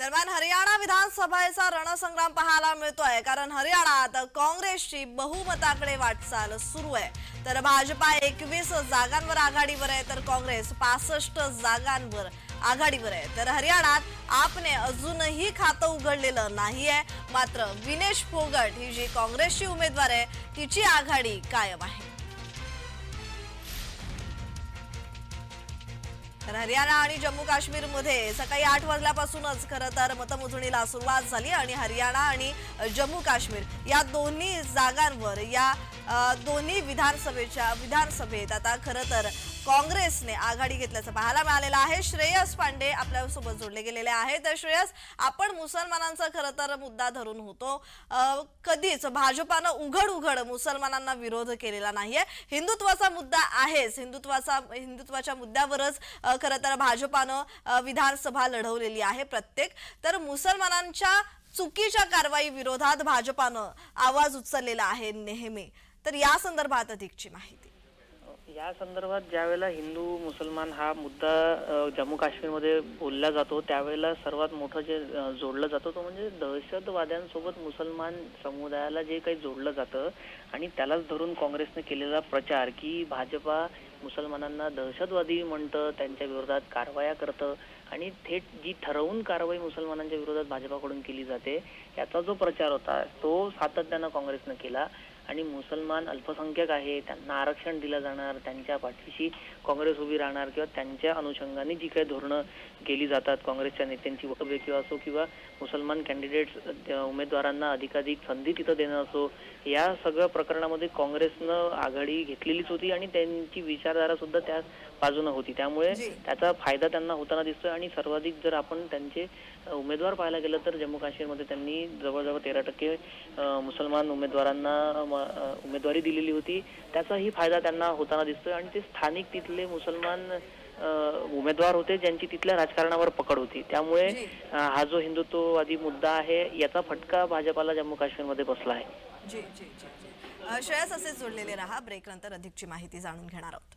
दरम्यान हरियाणा विधानसभेचा रणसंग्राम पाहायला मिळतोय. कारण हरियाणात काँग्रेसची बहुमताकडे वाटचाल सुरू आहे. तर भाजपा एकवीस जागांवर आघाडीवर आहे तर काँग्रेस पासष्ट जागांवर आघाडीवर आहे. तर हरियाणात आपने अजूनही खातं उघडलेलं नाही आहे. मात्र विनेश फोगट ही जी काँग्रेसची उमेदवार आहे तिची आघाडी कायम आहे. तर हरियाणा आणि जम्मू काश्मीरमध्ये सकाळी आठ वाजल्यापासूनच खरं तर मतमोजणीला सुरुवात झाली आणि हरियाणा आणि जम्मू काश्मीर या दोन्ही जागांवर या दोन्ही विधानसभेच्या विधानसभेत आता खरं तर काँग्रेसने आघाडी घेतल्याचं पाहायला मिळालेलं आहे. श्रेयस पांडे आपल्यासोबत जोडले गेलेले आहेत. तर श्रेयस आपण मुसलमानांचा खरं तर मुद्दा धरून होतो. कधीच भाजपानं उघड उघड मुसलमानांना विरोध केलेला नाहीये. हिंदुत्वाचा मुद्दा आहेच. हिंदुत्वाचा हिंदुत्वाच्या मुद्द्यावरच खरं तर भाजपानं विधानसभा लढवलेली आहे प्रत्येक. तर मुसलमानांच्या चुकीच्या कारवाई विरोधात भाजपानं आवाज उचललेला आहे नेहमी. तर या संदर्भात अधिकची माहिती. या संदर्भात ज्यावेळेला हिंदू मुसलमान हा मुद्दा जम्मू काश्मीरमध्ये बोलला जातो त्यावेळेला सर्वात मोठं जे जोडलं जातं तो म्हणजे दहशतवाद्यांसोबत मुसलमान समुदायाला जे काही जोडलं जातं आणि त्यालाच धरून काँग्रेसने केलेला प्रचार की भाजपा मुसलमानांना दहशतवादी म्हणतं त्यांच्या विरोधात कारवाया करतं आणि थेट जी ठरवून कारवाई मुसलमानांच्या विरोधात भाजपाकडून केली जाते याचा जो प्रचार होता तो सातत्यानं काँग्रेसनं केला. आणि मुसलमान अल्पसंख्याक आहे त्यांना आरक्षण दिलं जाणार त्यांच्या पाठीशी काँग्रेस उभी राहणार किंवा त्यांच्या अनुषंगाने जी काही धोरणं केली जातात काँग्रेसच्या नेत्यांची वक्तव्य किंवा असो किंवा मुसलमान कॅन्डिडेट्स उमेदवारांना अधिकाधिक संधी तिथं देणं असो या सगळ्या प्रकरणामध्ये काँग्रेसनं आघाडी घेतलेलीच होती आणि त्यांची विचारधारा सुद्धा त्या बाजूनं होती त्यामुळे. त्याचा फायदा त्यांना होताना दिसतोय आणि सर्वाधिक जर आपण त्यांचे उमेदवार पाहायला गेलं तर जम्मू काश्मीरमध्ये त्यांनी जवळजवळ तेरा टक्के मुसलमान उमेदवारांना उमेदवारी दिलेली होती. त्याचाही फायदा त्यांना होताना दिसतोय आणि ते स्थानिक तिथले मुसलमान उमेदवार होते ज्यांची तिथल्या राजकारणावर पकड होती. त्यामुळे हा जो हिंदुत्ववादी मुद्दा आहे याचा फटका भाजपाला जम्मू काश्मीरमध्ये बसला आहे. श्रेयस असे जोडलेले राहा. ब्रेक नंतर अधिकची माहिती जाणून घेणार आहोत.